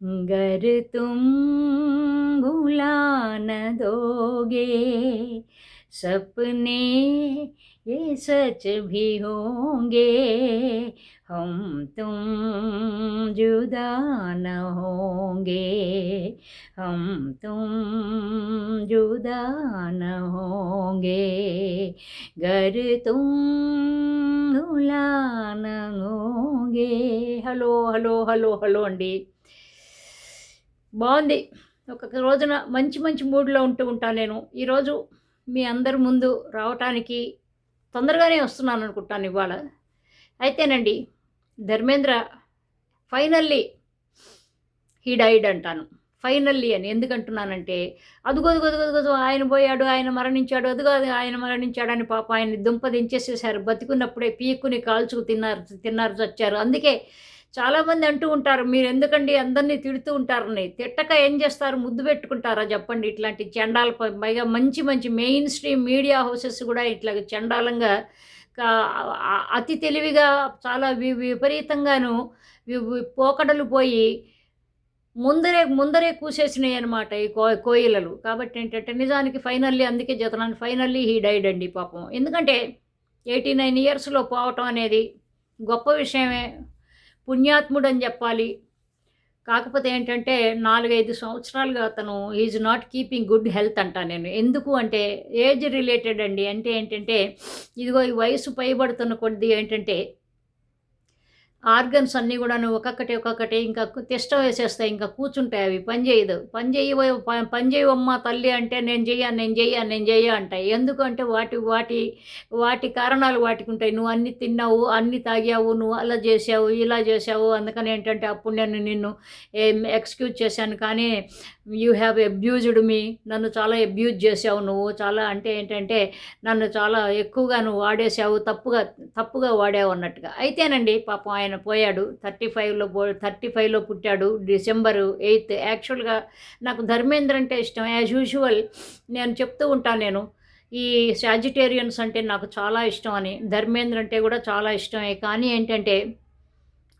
गर तुम भुला न दोगे सपने ये सच भी होंगे हम तुम जुदा न होंगे हम तुम जुदा न होंगे गर तुम भुला न होंगे హలో హలో హలో హలో అండి బాగుంది. ఒక్కొక్క రోజున మంచి మంచి మూడ్లో ఉంటూ ఉంటాను నేను. ఈరోజు మీ అందరి ముందు రావటానికి తొందరగానే వస్తున్నాను అనుకుంటాను ఇవాళ. అయితేనండి ధర్మేంద్ర ఫైనల్లీ హీ డైడ్ అంటాను. ఫైనల్లీ అని ఎందుకంటున్నానంటే అదుగో అదుగో ఆయన పోయాడు ఆయన మరణించాడు అదుగో ఆయన మరణించాడు అని పాప ఆయన దుంప దించేసేసారు బతికున్నప్పుడే పీక్కుని కాల్చుకు తిన్నారు తిన్నారు చచ్చారు. అందుకే చాలామంది అంటూ ఉంటారు మీరు ఎందుకండి అందరినీ తిడుతూ ఉంటారని? తిట్టక ఏం చేస్తారు? ముద్దు పెట్టుకుంటారా చెప్పండి. ఇట్లాంటి చండాల పైగా మంచి మంచి మెయిన్ స్ట్రీమ్ మీడియా హౌసెస్ కూడా ఇట్లా చండాలంగా అతి తెలివిగా చాలా వి విపరీతంగాను పోకడలు పోయి ముందరే ముందరే కూసేసినాయి అనమాట ఈ కో కోయిలలు. కాబట్టి ఏంటంటే నిజానికి ఫైనల్లీ అందుకే జతనాన్ని ఫైనల్లీ హీ డైడ్ అండి పాపం. ఎందుకంటే ఎయిటీ నైన్ ఇయర్స్లో పోవటం అనేది గొప్ప విషయమే. పుణ్యాత్ముడని చెప్పాలి. కాకపోతే ఏంటంటే నాలుగైదు సంవత్సరాలుగా అతను is not keeping good health అంటా నేను. ఎందుకు అంటే ఏజ్ రిలేటెడ్ అండి. అంటే ఏంటంటే ఇదిగో ఈ వయసు పైబడుతున్న కొద్ది ఏంటంటే ఆర్గన్స్ అన్నీ కూడా ఒక్కొక్కటి ఒక్కొక్కటి ఇంకా తిష్ట వేసేస్తాయి ఇంకా కూర్చుంటాయి అవి. పని చేయదు. పని చేయవ పని చేయవమ్మా తల్లి అంటే నేను చెయ్యా నేను చెయ్యా నేను చెయ్యా అంటాయి. ఎందుకంటే వాటి వాటి వాటి కారణాలు వాటికి ఉంటాయి. నువ్వు అన్ని తిన్నావు అన్ని తాగావు నువ్వు అలా చేసావు ఇలా చేసావు అందుకని ఏంటంటే అప్పుడు నేను నిన్ను ఎక్స్క్యూజ్ చేశాను. కానీ యూ హ్యావ్ అబ్యూజ్డ్ మీ. నన్ను చాలా అబ్యూజ్ చేసావు నువ్వు. చాలా అంటే ఏంటంటే నన్ను చాలా ఎక్కువగా నువ్వు వాడేసావు తప్పుగా తప్పుగా వాడావు అన్నట్టుగా. అయితేనండి పాపం ఆయన పోయాడు. థర్టీ ఫైవ్లో పో థర్టీ ఫైవ్లో పుట్టాడు. December eighth. యాక్చువల్గా నాకు ధర్మేంద్ర అంటే ఇష్టం. యాజ్ యూజువల్ నేను చెప్తూ ఉంటాను నేను ఈ సాజిటేరియన్స్ అంటే నాకు చాలా ఇష్టం అని. ధర్మేంద్ర అంటే కూడా చాలా ఇష్టమే. కానీ ఏంటంటే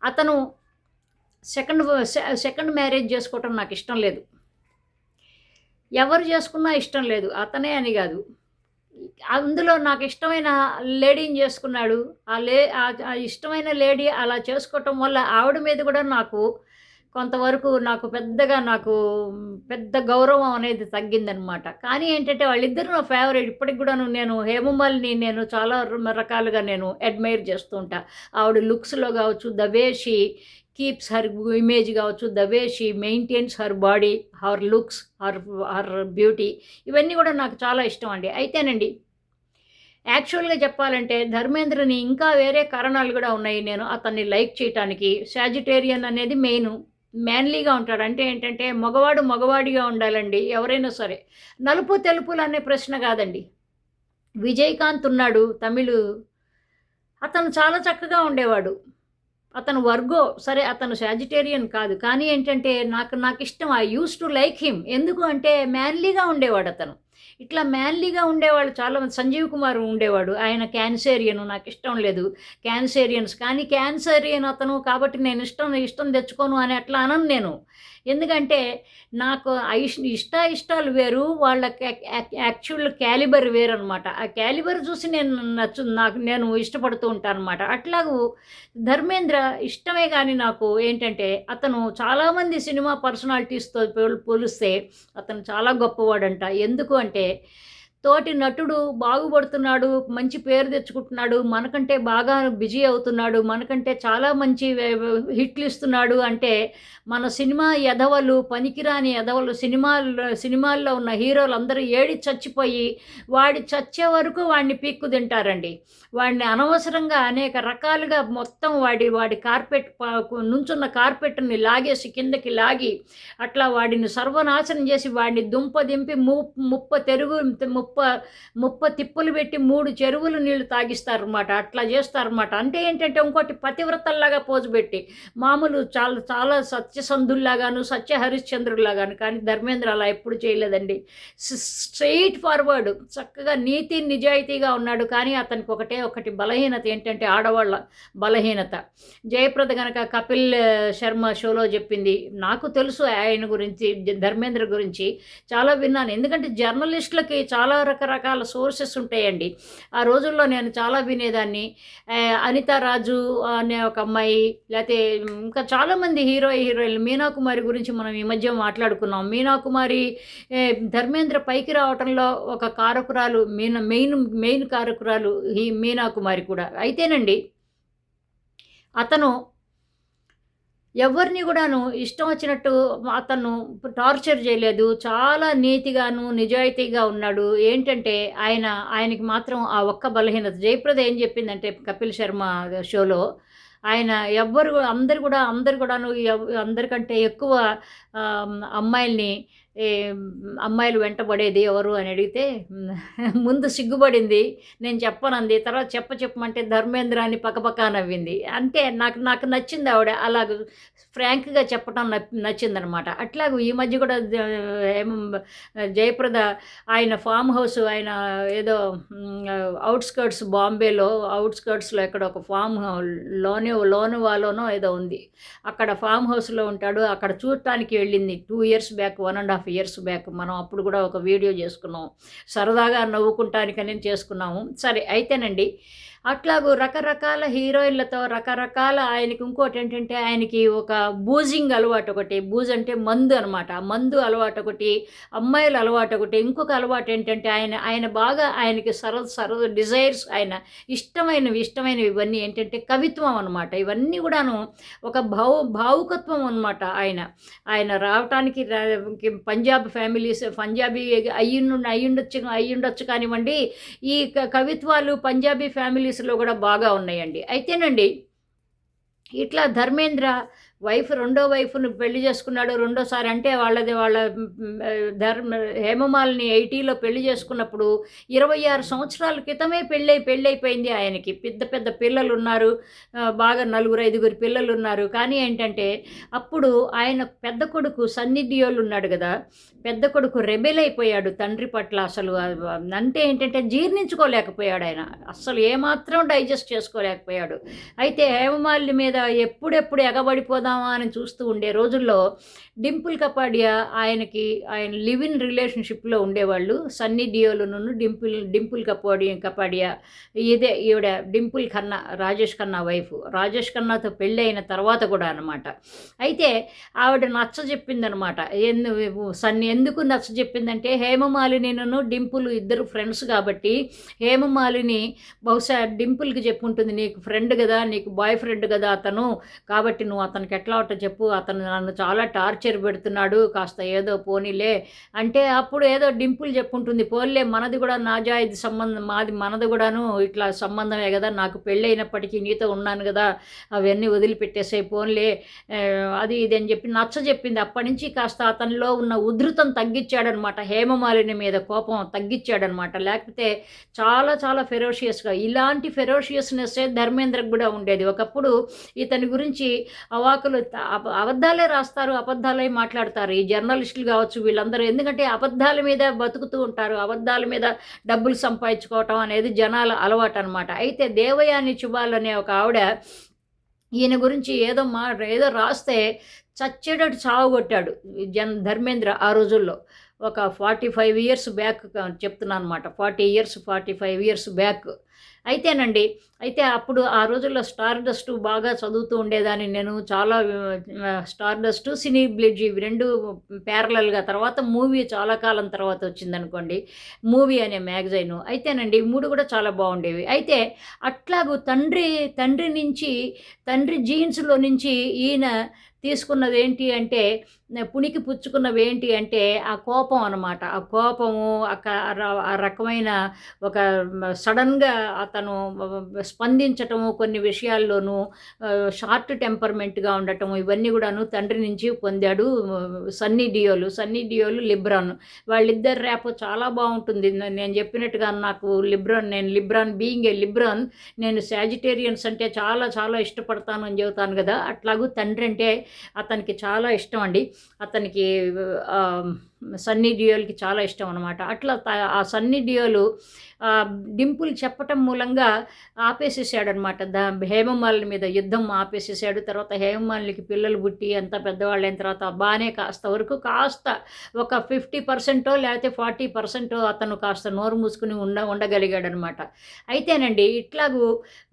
అతను సెకండ్ సెకండ్ మ్యారేజ్ చేసుకోవటం నాకు ఇష్టం లేదు. ఎవరు చేసుకున్నా ఇష్టం లేదు. అతనే అని కాదు. అందులో నాకు ఇష్టమైన లేడీని చేసుకున్నాడు. ఆ లే ఆ- ఇష్టమైన లేడీ అలా చేసుకోవటం వల్ల ఆవిడ మీద కూడా నాకు కొంతవరకు నాకు పెద్దగా నాకు పెద్ద గౌరవం అనేది తగ్గిందనమాట కానీ ఏంటంటే వాళ్ళిద్దరు నా ఫేవరెట్ ఇప్పటికి కూడా నేను హేమమాలిని నేను చాలా రకాలుగా నేను అడ్మైర్ చేస్తూ ఉంటా ఆవిడ లుక్స్లో కావచ్చు the way she keeps her image కావచ్చు the way she maintains her body her looks her her beauty ఇవన్నీ కూడా నాకు చాలా ఇష్టం అండి. అయితేనండి యాక్చువల్గా చెప్పాలంటే ధర్మేంద్రని ఇంకా వేరే కారణాలు కూడా ఉన్నాయి. నేను అతన్ని లైక్ చేయటానికి. సాజిటేరియన్ అనేది మెయిన్ మ్యాన్లీగా ఉంటాడు. అంటే ఏంటంటే మగవాడు మగవాడిగా ఉండాలండి ఎవరైనా సరే. నలుపు తెలుపులు అనే ప్రశ్న కాదండి. విజయకాంత్ ఉన్నాడు తమిళు. అతను చాలా చక్కగా ఉండేవాడు. అతను వర్గో సరే అతను సాజిటేరియన్ కాదు. కానీ ఏంటంటే నాకు నాకు ఇష్టం I use to like him. ఎందుకు అంటే మ్యాన్లీగా ఉండేవాడు అతను. ఇట్లా మ్యాన్లీగా ఉండేవాళ్ళు చాలా మంది సంజీవ్ కుమార్ ఉండేవాడు. ఆయన క్యాన్సేరియన్ నాకు ఇష్టం లేదు. క్యాన్సేరియన్స్ కానీ క్యాన్సేరియన్ అతను కాబట్టి నేను ఇష్టం ఇష్టం తెచ్చుకోను అని అట్లా అనను నేను. ఎందుకంటే నాకు ఇష్- ఇష్ట ఇష్టాలు వేరు వాళ్ళ యాక్చువల్ క్యాలిబర్ వేరు అనమాట ఆ క్యాలిబర్ చూసి నేను నచ్చు నాకు నేను ఇష్టపడుతూ ఉంటాను అనమాట అట్లాగూ ధర్మేంద్ర ఇష్టమే కానీ నాకు ఏంటంటే అతను చాలామంది సినిమా పర్సనాలిటీస్తో పోల్- పోలిస్తే అతను చాలా గొప్పవాడంట. ఎందుకు అంటే it. తోటి నటుడు బాగుపడుతున్నాడు మంచి పేరు తెచ్చుకుంటున్నాడు మనకంటే బాగా బిజీ అవుతున్నాడు మనకంటే చాలా మంచి హిట్లు ఇస్తున్నాడు అంటే మన సినిమా ఎదవలు పనికిరాని ఎదవలు సినిమాల్లో సినిమాల్లో ఉన్న హీరోలు అందరూ ఏడి చచ్చిపోయి వాడి చచ్చే వరకు వాడిని పీక్కు తింటారండి. వాడిని అనవసరంగా అనేక రకాలుగా మొత్తం వాడి వాడి కార్పెట్ నుంచున్న కార్పెట్ని లాగేసి కిందకి లాగి అట్లా వాడిని సర్వనాశనం చేసి వాడిని దుంప దింపి ము ముప్ప తెరుగు ముప్ప ముప్ప ముప్ప తిప్పులు పెట్టి మూడు చెరువులు నీళ్ళు తాగిస్తారన్నమాట. అట్లా చేస్తారనమాట అంటే ఏంటంటే ఇంకోటి పతివ్రతల్లాగా పోజు పెట్టి మామూలు చాలా చాలా సత్యసంధుల్లాగాను సత్య హరిశ్చంద్రుల్లాగాను కానీ ధర్మేంద్ర అలా ఎప్పుడు చేయలేదండి. స్ట్రెయిట్ ఫార్వర్డ్ చక్కగా నీతి నిజాయితీగా ఉన్నాడు కానీ అతనికి ఒకటే ఒకటి బలహీనత ఏంటంటే ఆడవాళ్ళ బలహీనత. జయప్రద గనక కపిల్ శర్మ షోలో చెప్పింది నాకు తెలుసు ఆయన గురించి ధర్మేంద్ర గురించి చాలా విన్నాను. ఎందుకంటే జర్నలిస్టులకి చాలా రకరకాల సోర్సెస్ ఉంటాయండి. ఆ రోజుల్లో నేను చాలా వినేదాన్ని. అనితా రాజు అనే ఒక అమ్మాయి లేకపోతే ఇంకా చాలామంది హీరో హీరోయిన్లు మీనాకుమారి గురించి మనం ఈ మధ్య మాట్లాడుకున్నాం. మీనాకుమారి ధర్మేంద్ర పైకి రావటంలో ఒక కారకురాలు మీన మెయిన్ మెయిన్ కారకురాలు ఈ మీనాకుమారి కూడా. అయితేనండి అతను ఎవరిని కూడాను ఇష్టం వచ్చినట్టు అతను టార్చర్ చేయలేదు. చాలా నీతిగాను నిజాయితీగా ఉన్నాడు. ఏంటంటే ఆయన ఆయనకి మాత్రం ఆ ఒక్క బలహీనత. జయప్రద ఏం చెప్పిందంటే కపిల్ శర్మ షోలో ఆయన ఎవ్వరు అందరు కూడా అందరు కూడాను అందరికంటే ఎక్కువ అమ్మాయిల్ని అమ్మాయిలు వెంటబడేది ఎవరు అని అడిగితే ముందు సిగ్గుపడింది నేను చెప్పనంది తర్వాత చెప్ప చెప్పమంటే ధర్మేంద్ర అని పక్కపక్క నవ్వింది. అంటే నాకు నాకు నచ్చింది ఆవిడ. అలాగ ఫ్రాంక్గా చెప్పడం నచ్చిందనమాట. అట్లాగూ ఈ మధ్య కూడా జయప్రద ఆయన ఫామ్ హౌస్ ఆయన ఏదో అవుట్స్కర్ట్స్ బాంబేలో అవుట్స్కర్ట్స్లో ఎక్కడ ఒక ఫామ్లోనే లోనువాలోనో ఏదో ఉంది. అక్కడ ఫామ్ హౌస్లో ఉంటాడు. అక్కడ చూడటానికి వెళ్ళింది. Two years back one and half half years back మనం అప్పుడు కూడా ఒక వీడియో చేసుకున్నాం. సరదాగా నవ్వుకుంటానికని చేసుకున్నాము. సరే అయితేనండి అట్లాగూ రకరకాల హీరోయిన్లతో రకరకాల ఆయనకి ఇంకోటి ఏంటంటే ఆయనకి ఒక బూజింగ్ అలవాటు ఒకటి. బూజ్ అంటే మందు అనమాట మందు అలవాటు ఒకటి అమ్మాయిల అలవాటు ఒకటి. ఇంకొక అలవాటు ఏంటంటే ఆయన ఆయన బాగా ఆయనకి సర సర డిజైర్స్ ఆయన ఇష్టమైనవి ఇష్టమైనవి ఇవన్నీ ఏంటంటే కవిత్వం అనమాట ఇవన్నీ కూడాను ఒక భావు భావుకత్వం అనమాట ఆయన. ఆయన రావటానికి పంజాబ్ ఫ్యామిలీస్ పంజాబీ అయ్యుండు అయ్యుండొచ్చు అయ్యుండొచ్చు కానివ్వండి ఈ కవిత్వాలు పంజాబీ ఫ్యామిలీస్ కేసులో కూడా బాగా ఉన్నాయండి. అయితేనండి ఇట్లా ధర్మేంద్ర వైఫ్ రెండో వైఫ్ను పెళ్ళి చేసుకున్నాడు రెండోసారి అంటే వాళ్ళది వాళ్ళ ధర్మ హేమమాలిని ఎయిటీలో పెళ్ళి చేసుకున్నప్పుడు ఇరవై ఆరు సంవత్సరాల క్రితమే పెళ్ళై పెళ్ళైపోయింది ఆయనకి. పెద్ద పెద్ద పిల్లలు ఉన్నారు బాగా నలుగురు ఐదుగురు పిల్లలు ఉన్నారు కానీ ఏంటంటే అప్పుడు ఆయన పెద్ద కొడుకు సన్నిధియోలు ఉన్నాడు కదా పెద్ద కొడుకు రెబెల్ అయిపోయాడు తండ్రి పట్ల అసలు. అంటే ఏంటంటే జీర్ణించుకోలేకపోయాడు ఆయన. అసలు ఏమాత్రం డైజెస్ట్ చేసుకోలేకపోయాడు. అయితే హేమమాలిని మీద ఎప్పుడెప్పుడు ఎగబడిపోదాం చేసుకుందామా అని చూస్తూ ఉండే రోజుల్లో డింపుల్ కపాడియా ఆయనకి ఆయన లివ్ ఇన్ రిలేషన్షిప్లో ఉండేవాళ్ళు. సన్నీ డియోలును డింపుల్ డింపుల్ కపాడి కపాడియా ఇదే ఈవిడ డింపుల్ ఖన్నా రాజేష్ ఖన్నా వైఫ్. రాజేష్ ఖన్నాతో పెళ్ళి అయిన తర్వాత కూడా అనమాట అయితే ఆవిడ నచ్చ చెప్పిందనమాట ఎందు సన్ని ఎందుకు నచ్చ చెప్పిందంటే హేమమాలినిను డింపుల్ ఇద్దరు ఫ్రెండ్స్ కాబట్టి హేమమాలిని బహుశా డింపుల్కి చెప్పుంటుంది నీకు ఫ్రెండ్ కదా నీకు బాయ్ ఫ్రెండ్ కదా అతను కాబట్టి నువ్వు అతనికి ఎట్లా ఉంటో చెప్పు అతను నన్ను చాలా టార్చర్ పెడుతున్నాడు కాస్త ఏదో పోనీలే అంటే అప్పుడు ఏదో డింపుల్ చెప్పుంటుంది పోన్లే మనది కూడా నాజాయిది సంబంధం మాది మనది కూడాను ఇట్లా సంబంధమే కదా నాకు పెళ్ళైనప్పటికీ నీతో ఉన్నాను కదా అవన్నీ వదిలిపెట్టేసే పోన్లే అది ఇది అని చెప్పి నచ్చ చెప్పింది. అప్పటి నుంచి కాస్త అతనిలో ఉన్న ఉధృతం తగ్గించాడనమాట హేమమాలిని మీద కోపం తగ్గించాడనమాట లేకపోతే చాలా చాలా ఫెరోషియస్గా ఇలాంటి ఫెరోషియస్నెస్సే ధర్మేంద్రకు కూడా ఉండేది. ఒకప్పుడు ఇతని గురించి అవాకు వార్తలు అబద్ధాలే రాస్తారు అబద్ధాలే మాట్లాడతారు. ఈ జర్నలిస్టులు కావచ్చు వీళ్ళందరూ ఎందుకంటే అబద్ధాల మీద బతుకుతూ ఉంటారు అబద్ధాల మీద డబ్బులు సంపాదించుకోవటం అనేది జనాల అలవాటు అనమాట అయితే దేవయాని చుబాల్ ఒక ఆవిడ ఈయన గురించి ఏదో మా ఏదో రాస్తే చచ్చేటట్టు చావుగొట్టాడు జన్ ధర్మేంద్ర ఆ రోజుల్లో. ఒక ఫార్టీ ఫైవ్ ఇయర్స్ బ్యాక్ చెప్తున్నాను అనమాట forty years forty five years back అయితేనండి అయితే అప్పుడు ఆ రోజుల్లో స్టార్ డస్ట్ బాగా చదువుతూ ఉండేదాన్ని నేను. చాలా స్టార్ డస్ట్ సినీ బ్లిడ్జ్ ఇవి రెండు ప్యారలల్గా తర్వాత మూవీ చాలా కాలం తర్వాత వచ్చిందనుకోండి మూవీ అనే మ్యాగజైన్. అయితేనండి మూడు కూడా చాలా బాగుండేవి. అయితే అట్లాగూ తండ్రి తండ్రి నుంచి తండ్రి జీన్స్లో నుంచి ఈయన తీసుకున్నది ఏంటి అంటే పుణికి పుచ్చుకున్నవి ఏంటి అంటే ఆ కోపం అనమాట ఆ కోపము ఆ రకమైన ఒక సడన్గా అతను స్పందించటము కొన్ని విషయాల్లోనూ షార్ట్ టెంపర్మెంట్గా ఉండటము ఇవన్నీ కూడాను తండ్రి నుంచి పొందాడు సన్నీ డియోలు. సన్నీ డియోలు లిబ్రాన్. వాళ్ళిద్దరు ర్యాప్ చాలా బాగుంటుంది. నేను చెప్పినట్టుగా నాకు లిబ్రాన్ నేను లిబ్రాన్ బీయింగ్ ఏ లిబ్రాన్ నేను సాజిటేరియన్స్ అంటే చాలా చాలా ఇష్టపడతాను అని చెబుతాను కదా. అట్లాగూ తండ్రి అంటే అతనికి చాలా ఇష్టం అండి. అతనికి సన్నీ డియోల్కి చాలా ఇష్టం అనమాట అట్లా త- ఆ సన్నీ డియోలు డింపుల్ చెప్పటం మూలంగా ఆపేసేసాడనమాట దా హేమమాలిని మీద యుద్ధం ఆపేసేసాడు. తర్వాత హేమమాలినికి పిల్లలు పుట్టి అంతా పెద్దవాళ్ళైన తర్వాత బాగానే కాస్త వరకు కాస్త ఒక ఫిఫ్టీ పర్సెంటో లేకపోతే ఫార్టీ పర్సెంటో అతను కాస్త నోరు మూసుకుని ఉండ ఉండగలిగాడనమాట అయితేనండి ఇట్లాగూ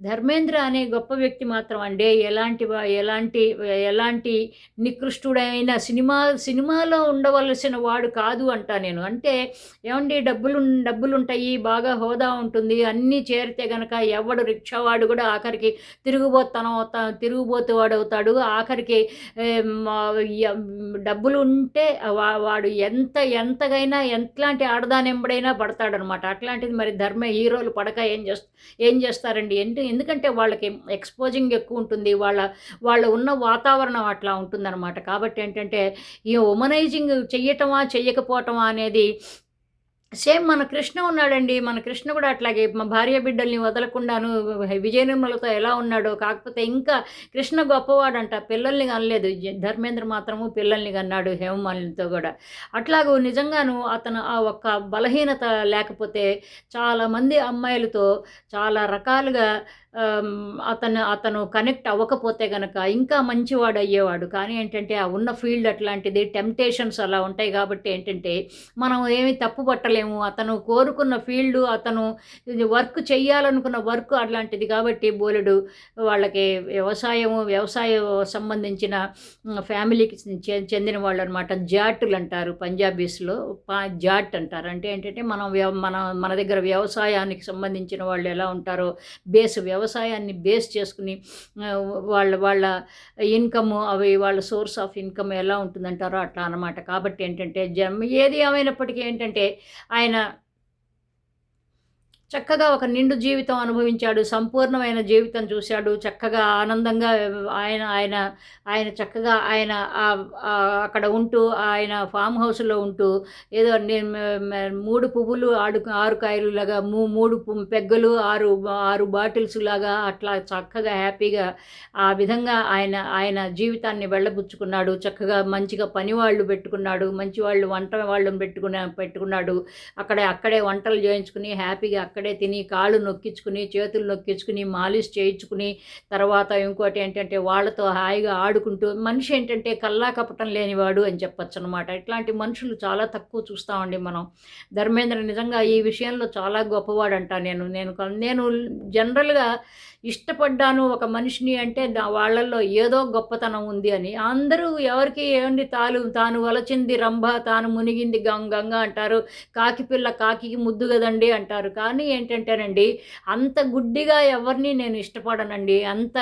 ధర్మేంద్ర అనే గొప్ప వ్యక్తి మాత్రం అండి. ఎలాంటి ఎలాంటి ఎలాంటి నికృష్టుడైన సినిమా సినిమాలో ఉండవలసిన వాడు కాదు అంటా నేను. అంటే ఏమండి డబ్బులు డబ్బులు ఉంటాయి బాగా హోదా ఉంటుంది. అన్నీ చేరితే గనక ఎవడు రిక్షావాడు కూడా ఆఖరికి తిరుగుబోతనం అవుతా తిరుగుబోతువాడు అవుతాడు. ఆఖరికి డబ్బులు ఉంటే వా- వాడు ఎంత ఎంతగైనా ఎంతలాంటి ఆడదానెంబడైనా పడతాడనమాట. అట్లాంటిది మరి ధర్మ హీరోలు పడక ఏం చేస్త ఏం చేస్తారండి? ఎందు ఎందుకంటే వాళ్ళకి ఎక్స్పోజింగ్ ఎక్కువ ఉంటుంది. వాళ్ళ వాళ్ళు ఉన్న వాతావరణం అట్లా ఉంటుందన్నమాట కాబట్టి ఏంటంటే ఈ ఉమనైజింగ్ చెయ్యటమా చెయ్యకపోవటమా అనేది సేమ్ మన కృష్ణ ఉన్నాడండి. మన కృష్ణ కూడా అట్లాగే మా భార్య బిడ్డల్ని వదలకుండాను విజయనిర్మలతో ఎలా ఉన్నాడో కాకపోతే ఇంకా కృష్ణ గొప్పవాడంట. పిల్లల్ని అనలేదు ధర్మేంద్ర మాత్రము పిల్లల్ని అన్నాడు హేమమాలినితో కూడా. అట్లాగూ నిజంగాను అతను ఆ ఒక్క బలహీనత లేకపోతే చాలామంది అమ్మాయిలతో చాలా రకాలుగా అతను అతను కనెక్ట్ అవ్వకపోతే కనుక ఇంకా మంచివాడు అయ్యేవాడు. కానీ ఏంటంటే ఆ ఉన్న ఫీల్డ్ అట్లాంటిది టెంప్టేషన్స్ అలా ఉంటాయి కాబట్టి ఏంటంటే మనం ఏమి తప్పు పట్టలేము. అతను కోరుకున్న ఫీల్డ్ అతను వర్క్ చేయాలనుకున్న వర్క్ అట్లాంటిది కాబట్టి బోలెడు వాళ్ళకి వ్యవసాయము వ్యవసాయ సంబంధించిన ఫ్యామిలీకి చె- చెందిన వాళ్ళు అనమాట జాటులు అంటారు పంజాబీస్లో జాట్ అంటారు. అంటే ఏంటంటే మనం వ్యవ- మన మన దగ్గర వ్యవసాయానికి సంబంధించిన వాళ్ళు ఎలా ఉంటారో బేస్ వ్యవసాయాన్ని బేస్ చేసుకుని వాళ్ళ వాళ్ళ ఇన్కమ్ అవి వాళ్ళ సోర్స్ ఆఫ్ ఇన్కమ్ ఎలా ఉంటుందంటారో అట్లా అనమాట కాబట్టి ఏంటంటే జన్మ ఏది ఏమైనప్పటికీ ఏంటంటే ఆయన చక్కగా ఒక నిండు జీవితం అనుభవించాడు సంపూర్ణమైన జీవితం చూశాడు చక్కగా ఆనందంగా ఆయన ఆయన ఆయన చక్కగా ఆయన అక్కడ ఉంటూ ఆయన ఫామ్ హౌస్లో ఉంటూ ఏదో నేను మూడు పువ్వులు ఆడు ఆరు కాయలు లాగా మూ మూడు పెగ్గలు ఆరు ఆరు బాటిల్స్ లాగా అట్లా చక్కగా హ్యాపీగా ఆ విధంగా ఆయన ఆయన జీవితాన్ని వెళ్ళబుచ్చుకున్నాడు. చక్కగా మంచిగా పని వాళ్ళు పెట్టుకున్నాడు మంచి వాళ్ళు వంట వాళ్ళని పెట్టుకున్న పెట్టుకున్నాడు. అక్కడ అక్కడే వంటలు చేయించుకుని హ్యాపీగా అక్కడే తిని కాళ్ళు నొక్కించుకుని చేతులు నొక్కించుకుని మాలిష్ చేయించుకుని తర్వాత ఇంకోటి ఏంటంటే వాళ్ళతో హాయిగా ఆడుకుంటూ మనిషి ఏంటంటే కల్లా కపటం లేనివాడు అని చెప్పొచ్చు అనమాట ఇట్లాంటి మనుషులు చాలా తక్కువ చూస్తామండి మనం. ధర్మేంద్ర నిజంగా ఈ విషయంలో చాలా గొప్పవాడంట. నేను నేను నేను జనరల్గా ఇష్టపడ్డాను ఒక మనిషిని అంటే దా- వాళ్ళల్లో ఏదో గొప్పతనం ఉంది అని. అందరూ ఎవరికి ఏమండి తాను తాను వలచింది రంభ తాను మునిగింది గంగ గంగ అంటారు. కాకి పిల్ల కాకికి ముద్దు కదండి అంటారు. కానీ ఏంటంటేనండి అంత గుడ్డిగా ఎవరిని నేను ఇష్టపడనండి. అంత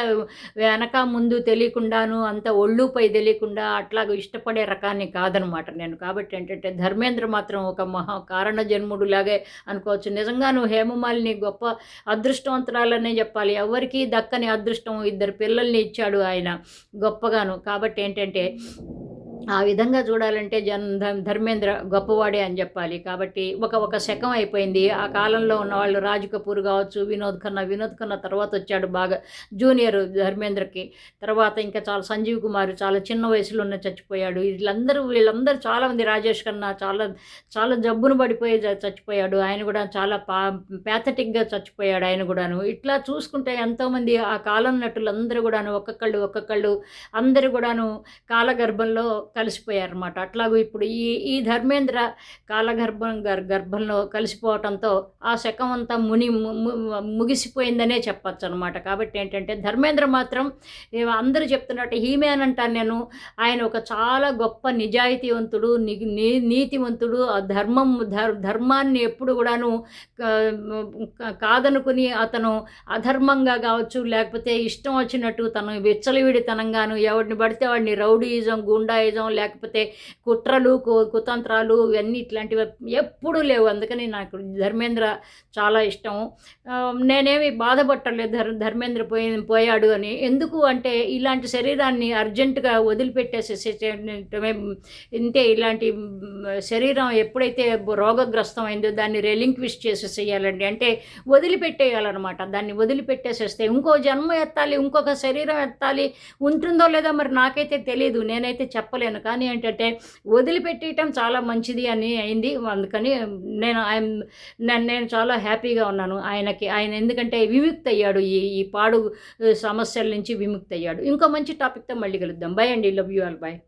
వెనక ముందు తెలియకుండాను అంత ఒళ్ళుపై తెలియకుండా అట్లాగ ఇష్టపడే రకాన్ని కాదనమాట నేను. కాబట్టి ఏంటంటే ధర్మేంద్ర మాత్రం ఒక మహా కారణ జన్ముడు లాగే అనుకోవచ్చు. నిజంగాను హేమమాలిని గొప్ప అదృష్టవంతురాలనే చెప్పాలి. ఎవరికీ దక్కని అదృష్టం ఇద్దరు పిల్లల్ని ఇచ్చాడు ఆయన గొప్పగాను. కాబట్టి ఏంటంటే ఆ విధంగా చూడాలంటే జన్ ధర్మేంద్ర గొప్పవాడే అని చెప్పాలి. కాబట్టి ఒక ఒక శకం అయిపోయింది. ఆ కాలంలో ఉన్న వాళ్ళు రాజ్ కపూర్ కావచ్చు వినోద్ ఖన్నా వినోద్ ఖన్నా తర్వాత వచ్చాడు బాగా జూనియర్ ధర్మేంద్రకి. తర్వాత ఇంకా చాలా సంజీవ్ కుమార్ చాలా చిన్న వయసులోనే చచ్చిపోయాడు. వీళ్ళందరూ వీళ్ళందరూ చాలామంది రాజేష్ ఖన్నా చాలా చాలా జబ్బును పడిపోయి చ- చచ్చిపోయాడు. ఆయన కూడా చాలా పా ప్యాథటిక్గా చచ్చిపోయాడు ఆయన కూడాను. ఇట్లా చూసుకుంటే ఎంతోమంది ఆ కాలం నటులందరూ కూడాను ఒక్కొక్కళ్ళు ఒక్కొక్కళ్ళు అందరూ కూడాను కాలగర్భంలో కలిసిపోయారన్నమాట. అట్లాగూ ఇప్పుడు ఈ ఈ ధర్మేంద్ర కాలగర్భం గర్ గర్భంలో కలిసిపోవటంతో ఆ శకం అంతా ముని ము- ముగిసిపోయిందనే చెప్పచ్చు అనమాట కాబట్టి ఏంటంటే ధర్మేంద్ర మాత్రం అందరూ చెప్తున్నట్టు హీమేన్ అంటాను నేను. ఆయన ఒక చాలా గొప్ప నిజాయితీవంతుడు ని- నీ- నీతివంతుడు ఆ ధర్మం ధర్ ధర్మాన్ని ఎప్పుడు కూడాను కాదనుకుని అతను అధర్మంగా కావచ్చు లేకపోతే ఇష్టం వచ్చినట్టు తను విచ్చలవిడితనంగాను ఎవరిని పడితే వాడిని రౌడీయిజం గుండాయిజం చేయడం లేకపోతే కుట్రలు కు- కుతంత్రాలు ఇవన్నీ ఇట్లాంటివి ఎప్పుడూ లేవు. అందుకని నాకు ధర్మేంద్ర చాలా ఇష్టం. నేనేమి బాధపట్టలేదు. ధర్ ధర్మేంద్ర పోయి పోయాడు అని. ఎందుకు అంటే ఇలాంటి శరీరాన్ని అర్జెంటుగా వదిలిపెట్టేసేసేటమే ఇంతే ఇలాంటి శరీరం ఎప్పుడైతే రోగగ్రస్తం అయిందో దాన్ని రెలింక్విష్ చేసేసేయాలండి. అంటే వదిలిపెట్టేయాలన్నమాట. దాన్ని వదిలిపెట్టేసేస్తే ఇంకో జన్మ ఎత్తాలి ఇంకొక శరీరం ఎత్తాలి. ఉంటుందో లేదో మరి నాకైతే తెలియదు నేనైతే చెప్పలేను. కానీ ఏంటంటే వదిలిపెట్టేయటం చాలా మంచిది అని అయింది. అందుకని నేను ఆయన నేను నేను చాలా హ్యాపీగా ఉన్నాను. ఆయనకి ఆయన ఎందుకంటే విముక్తి అయ్యాడు. ఈ ఈ పాడు సమస్యల నుంచి విముక్తి అయ్యాడు. ఇంకో మంచి టాపిక్తో మళ్ళీ కలుద్దాం. బై అండి. Love you all. బాయ్